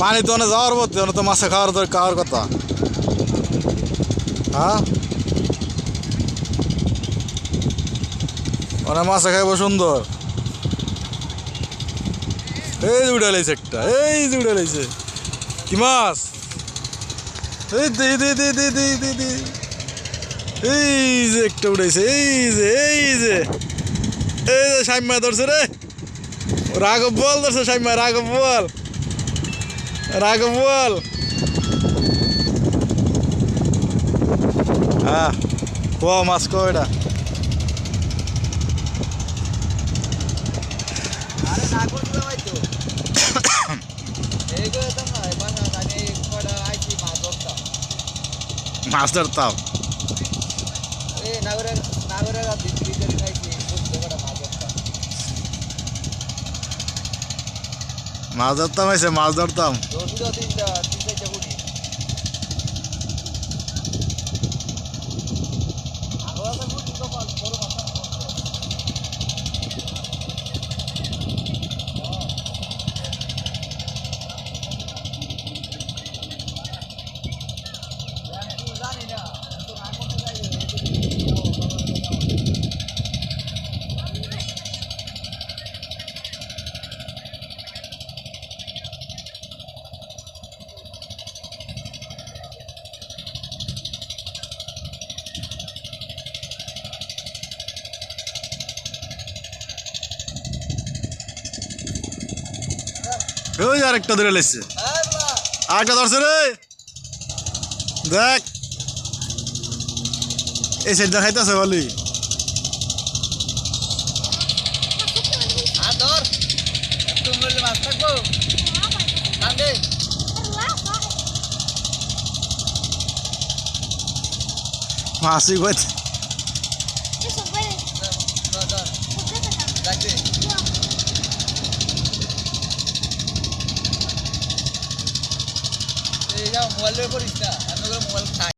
পানি তো অনেক যাওয়ার পথে অনেক তো মাছে খাওয়ার তো খাওয়ার কথা। হ্যাঁ? অনেক মাছে খাইব সুন্দর। এই যে উড়ে লাইছে একটা, এই যে উড়ে লাইছে। কি মাছ? এই দে দে দে দে দে দে দে। এই যে একটা উড়াইছে, এই যে এই যে। এই যে সাইমা ধরছে রে। রাঘব বল ধরছে সাইমা রাঘব বল। রাঘব বল। হ্যাঁ কো মাছ কো এটা। আরে না করতে ভাই তো এই করে তো না এবার না আমি কয়টা আইছি মাছ ধরতাম মাছ ধরতাম এই নাগরে নাগরে দিন ভিতরে খাইছি বুঝতে কয়টা মাছ ধরতাম মাছ ধরতাম এসে মাছ ধরতাম। ওই আর একটা ধরে লেগছে আর একটা ধরছে রে। দেখ। এই সাইড দেখাইতেছে বলি। আর ধর একটু মরলে মাছ থাকব নামবে মাছই কই ধর ধর রাখবে এই যাও মোবাইল করিস না। এত করে মোবাইল